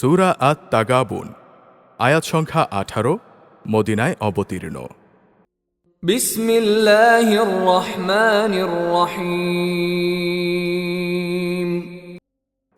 সুরা আত তাগাবুন আয়াত সংখ্যা আঠারো মদিনায় অবতীর্ণ।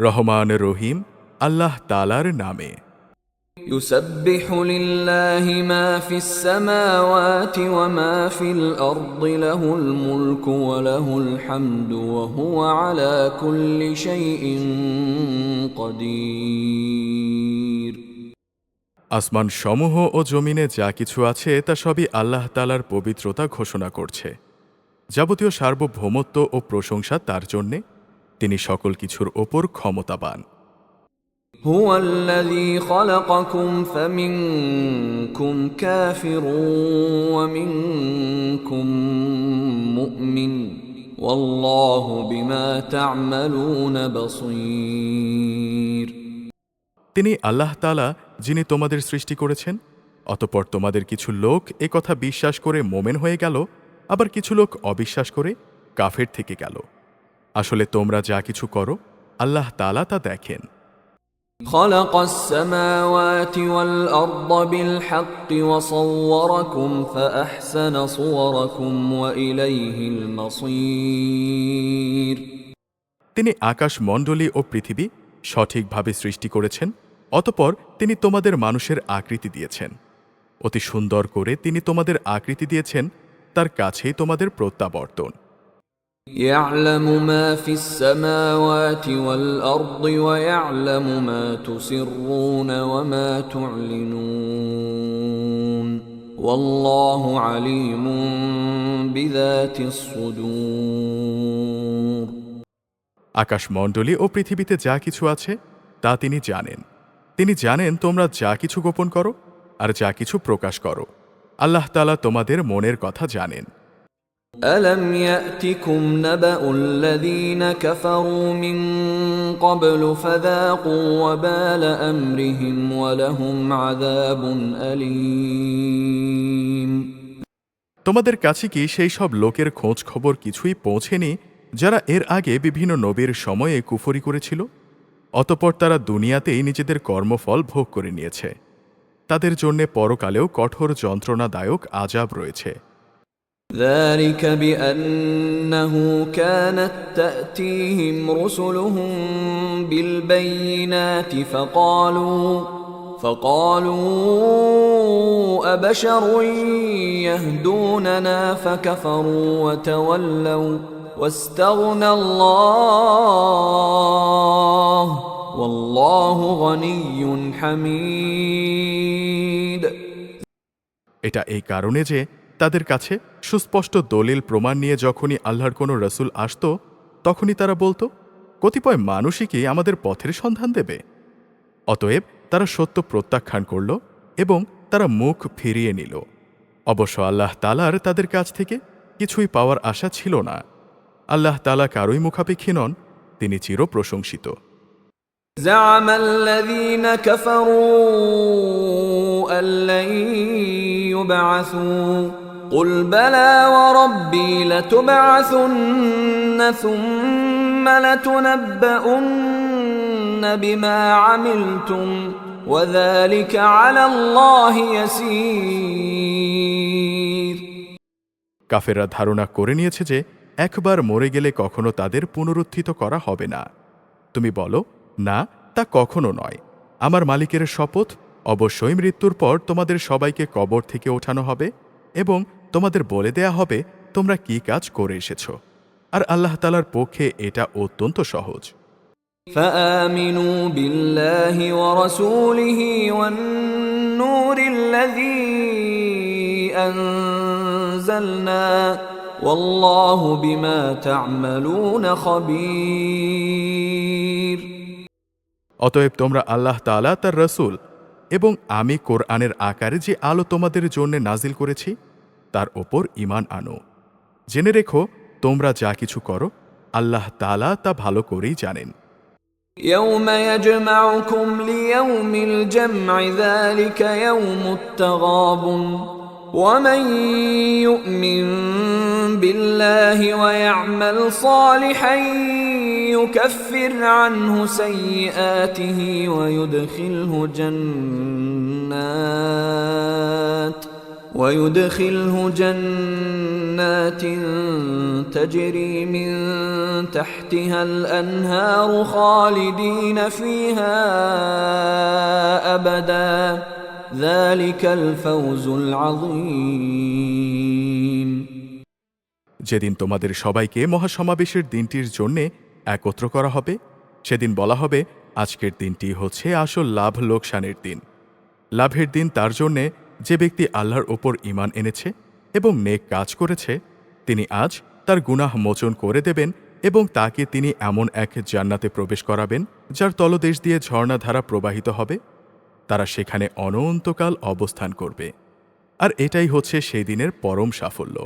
রহমান রহিম। আল্লাহ তালার নামে। يسبح لله ما في السماوات وما في الأرض له الملك وله الحمد وهو على كل شيء قدير আসমান সমূহ ও জমিনে যা কিছু আছে তা সবই আল্লাহ তালার পবিত্রতা ঘোষণা করছে যাবতীয় সার্বভৌমত্ব ও প্রশংসা তার জন্যে তিনি সকল কিছুর ওপর ক্ষমতাবান هو الذي خلقكم فمنكم كافر ومنكم مؤمن والله بما تعملون بصير তিনি আল্লাহ তালা যিনি তোমাদের সৃষ্টি করেছেন অতপর তোমাদের কিছু লোক এ কথা বিশ্বাস করে মোমেন হয়ে গেল আবার কিছু লোক অবিশ্বাস করে কাফের থেকে গেল আসলে তোমরা যা কিছু করো আল্লাহ তালা তা দেখেন خلق السماوات والأرض بالحق وصوركم فأحسن صوركم وإليه المصير তিনি আকাশ মণ্ডলী ও পৃথিবী সঠিকভাবে সৃষ্টি করেছেন অতপর তিনি তোমাদের মানুষের আকৃতি দিয়েছেন অতি সুন্দর করে তিনি তোমাদের আকৃতি দিয়েছেন তার কাছেই তোমাদের প্রত্যাবর্তন يعلم ما في السماوات والأرض ويعلم ما تسرون وما تعلنون والله عليم بذات الصدور আকাশমণ্ডলী ও পৃথিবীতে যা কিছু আছে তা তিনি জানেন তিনি জানেন তোমরা যা কিছু গোপন করো আর যা কিছু প্রকাশ করো আল্লাহ তালা তোমাদের মনের কথা জানেন ألم يأتكم نبأ الذين كفروا من قبل فذاقوا وبال أمرهم ولهم عذاب أليم তোমাদের কাছে কি সেই সব লোকের খোঁজ খবর কিছুই পৌঁছেনি যারা এর আগে বিভিন্ন নবীর সময়ে কুফরি করেছিল অতপর তারা দুনিয়াতেই নিজেদের কর্মফল ভোগ করে নিয়েছে তাদের জন্যে পরকালেও কঠোর যন্ত্রণাদায়ক আজাব রয়েছে ذلك بأنه كانت تأتيهم رسلهم بالبينات فقالوا فقالوا أبشر يهدوننا فكفروا وتولوا واستغنى الله والله غني حميد এটা এই কারণে যে তাদের কাছে সুস্পষ্ট দলিল প্রমাণ নিয়ে যখনই আল্লাহর কোনো রসুল আসত তখনই তারা বলতো কতিপয় মানুষই কি আমাদের পথের সন্ধান দেবে অতএব তারা সত্য প্রত্যাখ্যান করল এবং তারা মুখ ফিরিয়ে নিল অবশ্য আল্লাহ তালার তাদের কাছ থেকে কিছুই পাওয়ার আশা ছিল না আল্লাহ তালা কারোই মুখাপেক্ষী নন তিনি চির প্রশংসিত زعم الذين كفروا أن لن يبعثوا قل بلى وربي لتبعثن ثم لتنبؤن بما عملتم وذلك على الله يسير কাফেররা ধারণা করে নিয়েছে যে একবার মরে গেলে কখনো তাদের পুনরুত্থিত করা হবে না তুমি বলো না তা কখনো নয় আমার মালিকের শপথ অবশ্যই মৃত্যুর পর তোমাদের সবাইকে কবর থেকে ওঠানো হবে এবং তোমাদের বলে দেয়া হবে তোমরা কি কাজ করে এসেছ আর আল্লাহ তালার পক্ষে এটা অত্যন্ত সহজ فآمنوا بالله ورسوله والنور الذي أنزلنا والله بما تعملون خبير অতএব তোমরা আল্লাহ তালা তার রসুল এবং আমি কোরআনের আকারে যে আলো তোমাদের জন্য নাজিল করেছি তার ওপর ইমান আনো জেনে রেখো তোমরা যা কিছু করো আল্লাহ তালা তা ভালো করেই জানেন يوم يجمعكم ليوم الجمع ذلك يوم التغابن ومن يؤمن بالله ويعمل صالحا يكفر عنه سيئاته ويدخله جنات ويدخله جنات تجري من تحتها الانهار خالدين فيها ابدا ذلك الفوز العظيم যেদিন তোমাদের সবাইকে মহাসমাবেশের দিনটির জন্যে একত্র করা হবে সেদিন বলা হবে আজকের দিনটি হচ্ছে আসল লাভ লোকসানের দিন লাভের দিন তার জন্যে যে ব্যক্তি আল্লাহর ওপর ইমান এনেছে এবং নেক কাজ করেছে তিনি আজ তার গুনাহ মোচন করে দেবেন এবং তাকে তিনি এমন এক জান্নাতে প্রবেশ করাবেন যার তলদেশ দিয়ে ঝর্ণাধারা প্রবাহিত হবে তারা সেখানে অনন্তকাল অবস্থান করবে আর এটাই হচ্ছে সেই দিনের পরম সাফল্য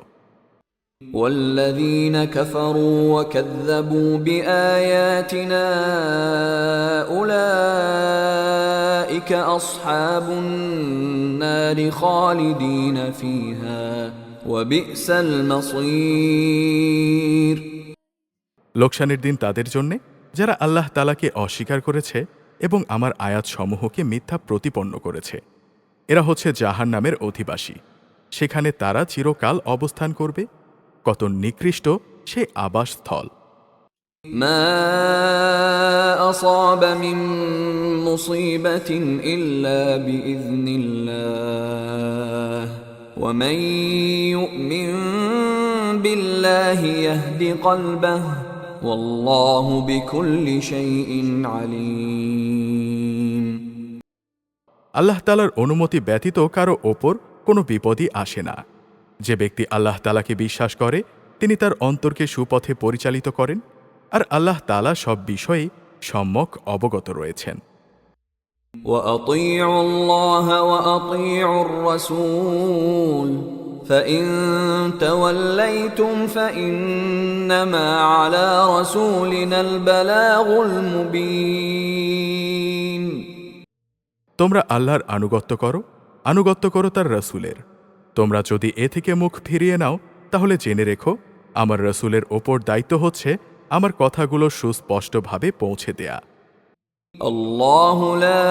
والذين كفروا وكذبوا بآياتنا أولئك أصحاب النار خالدين فيها وبئس المصير লোকসানের দিন তাদের জন্যে যারা আল্লাহ তালাকে অস্বীকার করেছে এবং আমার আয়াতসমূহকে মিথ্যা প্রতিপন্ন করেছে এরা হচ্ছে জাহান নামের অধিবাসী সেখানে তারা চিরকাল অবস্থান করবে কত নিকৃষ্ট সে আবাসস্থল ما أصاب من مصيبة إلا بإذن الله ومن يؤمن بالله يهد قلبه والله بكل شيء عليم আল্লাহ তালার অনুমতি ব্যতীত কারো ওপর কোনো বিপদই আসে না যে ব্যক্তি আল্লাহ তালাকে বিশ্বাস করে তিনি তার অন্তরকে সুপথে পরিচালিত করেন আর আল্লাহ তালা সব বিষয়ে সম্যক অবগত রয়েছেন واطيعوا الله واطيعوا الرسول فان توليتم فانما على رسولنا البلاغ المبين তোমরা আল্লাহর আনুগত্য করো আনুগত্য করো তার রসুলের তোমরা যদি এ থেকে মুখ ফিরিয়ে নাও তাহলে জেনে রেখো আমার রসুলের ওপর দায়িত্ব হচ্ছে আমার কথাগুলো সুস্পষ্টভাবে পৌঁছে দেয়া الله لا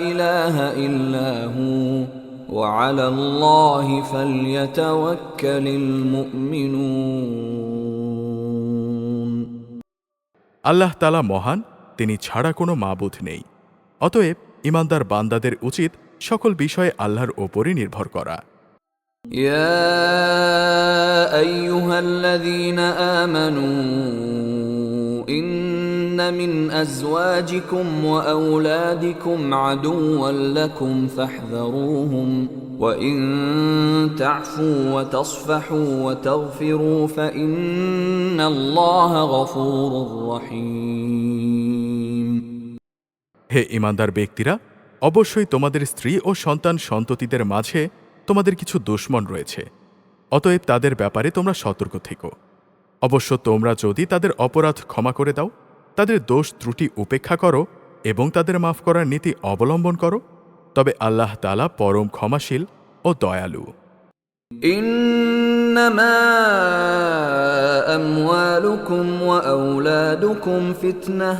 اله الا هو وعلى الله فليتوكل المؤمنون আল্লাহ তালা মহান তিনি ছাড়া কোনো মাবুধ নেই অতএব ইমানদার বান্দাদের উচিত সকল বিষয়ে আল্লাহর ওপরই নির্ভর করা يا ايها الذين امنوا ان من ازواجكم واولادكم عدوا لكم فاحذروهم وان تعفوا وتصفحوا وتغفروا فان الله غفور رحيم হে ইমানদার ব্যক্তিরা অবশ্যই তোমাদের স্ত্রী ও সন্তান সন্ততিদের মাঝে তোমাদের কিছু দুশ্মন রয়েছে অতএব তাদের ব্যাপারে তোমরা সতর্ক থেকো অবশ্য তোমরা যদি তাদের অপরাধ ক্ষমা করে দাও তাদের দোষ ত্রুটি উপেক্ষা করো এবং তাদের মাফ করার নীতি অবলম্বন করো তবে আল্লাহ তালা পরম ক্ষমাশীল ও দয়ালু انما اموالكم واولادكم فتنه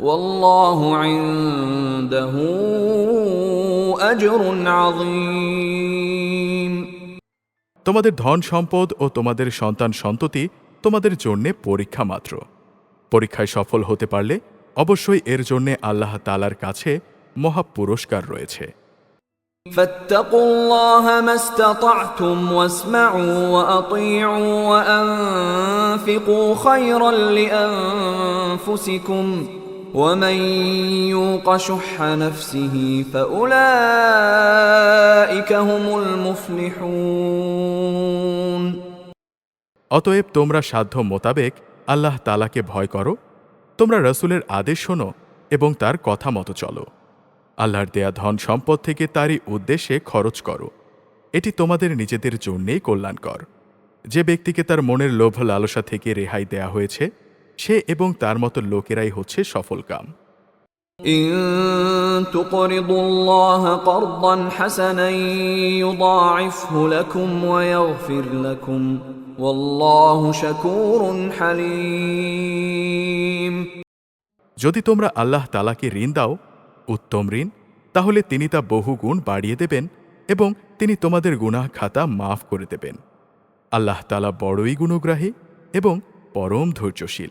والله عنده اجر عظيم তোমাদের ধন সম্পদ ও তোমাদের সন্তান সন্ততি তোমাদের জন্যে পরীক্ষা মাত্র পরীক্ষায় সফল হতে পারলে অবশ্যই এর জন্যে আল্লাহ তালার কাছে মহা পুরস্কার রয়েছে فاتقوا الله ما استطعتم واسمعوا واطيعوا وانفقوا خيرا لانفسكم ومن يوق شح نفسه فاولئك هم المفلحون অতএব তোমরা সাধ্য মোতাবেক আল্লাহ তালাকে ভয় করো তোমরা রসুলের আদেশ শোনো এবং তার কথা মতো চলো আল্লাহর দেয়া ধন সম্পদ থেকে তারই উদ্দেশ্যে খরচ করো এটি তোমাদের নিজেদের জন্যেই কল্যাণকর যে ব্যক্তিকে তার মনের লোভ লালসা থেকে রেহাই দেয়া হয়েছে সে এবং তার মতো লোকেরাই হচ্ছে সফল কাম إن تقرضوا الله قرضا حسنا يضاعفه لكم ويغفر لكم والله شكور حليم যদি তোমরা আল্লাহ তালাকে ঋণ দাও উত্তম ঋণ তাহলে তিনি তা বহু গুণ বাড়িয়ে দেবেন এবং তিনি তোমাদের গুনাহ খাতা মাফ করে দেবেন আল্লাহ তালা বড়ই গুণগ্রাহী এবং পরম ধৈর্যশীল